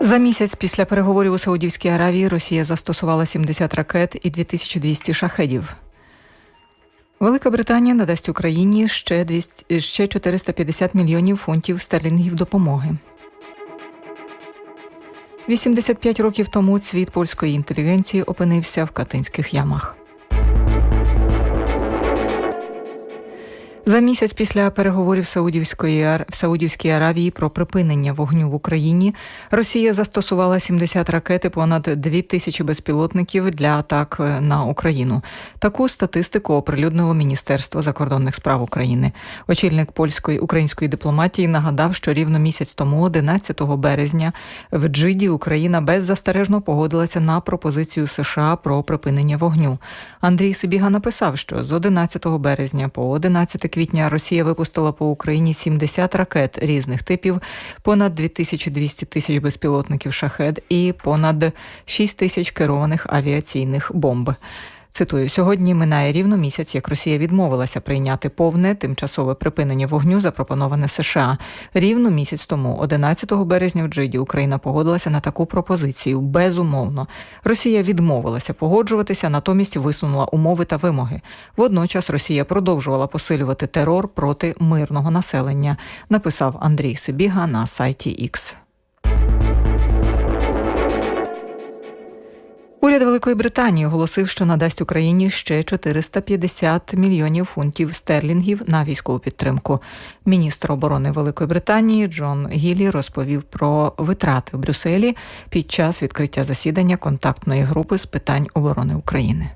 За місяць після переговорів у Саудівській Аравії Росія застосувала 70 ракет і 2200 шахедів. Велика Британія надасть Україні ще 200, ще 450 мільйонів фунтів стерлінгів допомоги. 85 років тому цвіт польської інтелігенції опинився в катинських ямах. За місяць після переговорів Саудівської в Саудівській Аравії про припинення вогню в Україні Росія застосувала 70 ракет і понад 2 тисячі безпілотників для атак е, на Україну. Таку статистику оприлюднило Міністерство закордонних справ України. Очільник польської української дипломатії нагадав, що рівно місяць тому, 11 березня, в Джиді Україна беззастережно погодилася на пропозицію США про припинення вогню. Андрій Сибіга написав, що з 11 березня по 11 квітня Росія випустила по Україні 70 ракет різних типів, понад 2200 тисяч безпілотників шахед і понад 6 тисяч керованих авіаційних бомб. Цитую, сьогодні минає рівно місяць, як Росія відмовилася прийняти повне тимчасове припинення вогню, запропоноване США. Рівно місяць тому, 11 березня, в Джиді Україна погодилася на таку пропозицію. Безумовно, Росія відмовилася погоджуватися, натомість висунула умови та вимоги. Водночас Росія продовжувала посилювати терор проти мирного населення. Написав Андрій Сибіга на сайті X. Уряд Великої Британії оголосив, що надасть Україні ще 450 мільйонів фунтів стерлінгів на військову підтримку. Міністр оборони Великої Британії Джон Гілі розповів про витрати в Брюсселі під час відкриття засідання контактної групи з питань оборони України.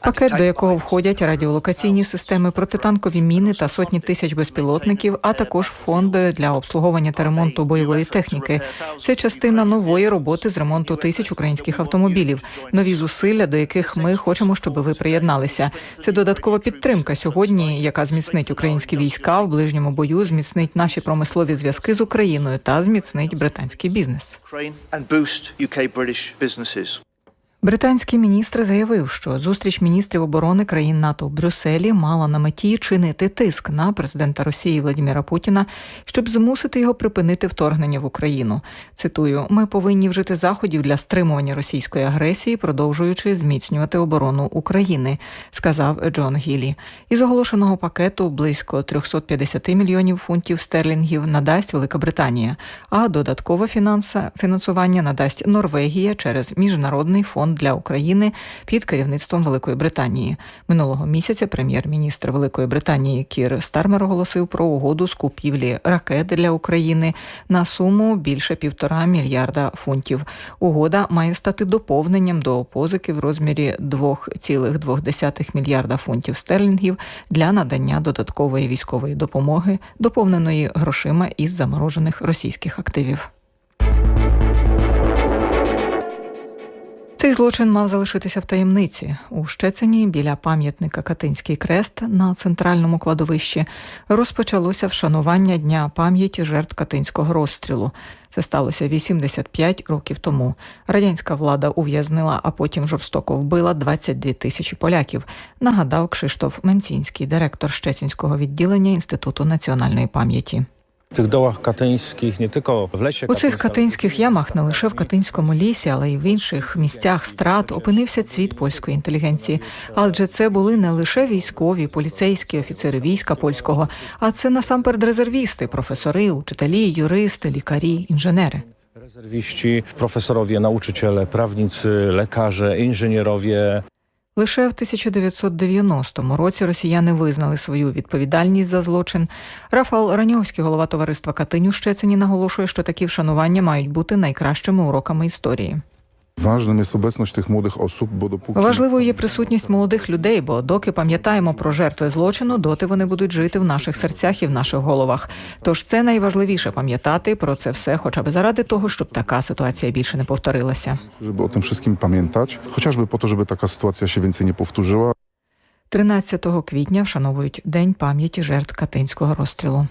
Пакет, до якого входять радіолокаційні системи, протитанкові міни та сотні тисяч безпілотників, а також фонд для обслуговування та ремонту бойової техніки. Це частина нової роботи з ремонту тисяч українських автомобілів, нові зусилля, до яких ми хочемо, щоб ви приєдналися. Це додаткова підтримка сьогодні, яка зміцнить українські війська в ближньому бою, зміцнить наші промислові зв'язки з Україною та зміцнить британський бізнес. Британський міністр заявив, що зустріч міністрів оборони країн НАТО в Брюсселі мала на меті чинити тиск на президента Росії Владимира Путіна, щоб змусити його припинити вторгнення в Україну. Цитую: ми повинні вжити заходів для стримування російської агресії, продовжуючи зміцнювати оборону України, сказав Джон Гілі. Із оголошеного пакету близько 350 мільйонів фунтів стерлінгів надасть Велика Британія, а додаткове фінансування надасть Норвегія через міжнародний фонд для України під керівництвом Великої Британії. Минулого місяця прем'єр-міністр Великої Британії Кір Стармер оголосив про угоду з купівлі ракет для України на суму більше півтора мільярда фунтів. Угода має стати доповненням до позики в розмірі 2,2 мільярда фунтів стерлінгів для надання додаткової військової допомоги, доповненої грошима із заморожених російських активів. Цей злочин мав залишитися в таємниці. У Щецині біля пам'ятника Катинський крест на центральному кладовищі розпочалося вшанування дня пам'яті жертв Катинського розстрілу. Це сталося 85 років тому. Радянська влада ув'язнила, а потім жорстоко вбила 22 тисячі поляків. Нагадав Кшиштоф Менцінський, директор Щецінського відділення Інституту національної пам'яті. W tych dołach katyńskich, nie tylko w lesie У цих катинських ямах не лише в Катинському лісі, але й в інших місцях страт опинився цвіт польської інтелігенції. Адже це були не лише військові, поліцейські, офіцери війська польського, а це насамперед резервісти, професори, учителі, юристи, лікарі, інженери. rezerwiści, profesorowie, nauczyciele, prawnicy, lekarze, inżynierowie, Лише в 1990 році росіяни визнали свою відповідальність за злочин. Рафал Раньовський, голова товариства Катиню Щецині, наголошує, що такі вшанування мають бути найкращими уроками історії. Ważnym jest obecność tych młodych osób, bo dopóki Важливою є присутність молодих людей, бо доки пам'ятаємо про жертви злочину, доти вони будуть жити в наших серцях і в наших головах. Тож це найважливіше пам'ятати про це все, хоча б заради того, щоб така ситуація більше не повторилася. żeby o tym wszystkim pamiętać, chociażby po to, żeby taka sytuacja się więcej nie powtórzyła. 13 квітня вшановують День пам'яті жертв Катинського розстрілу.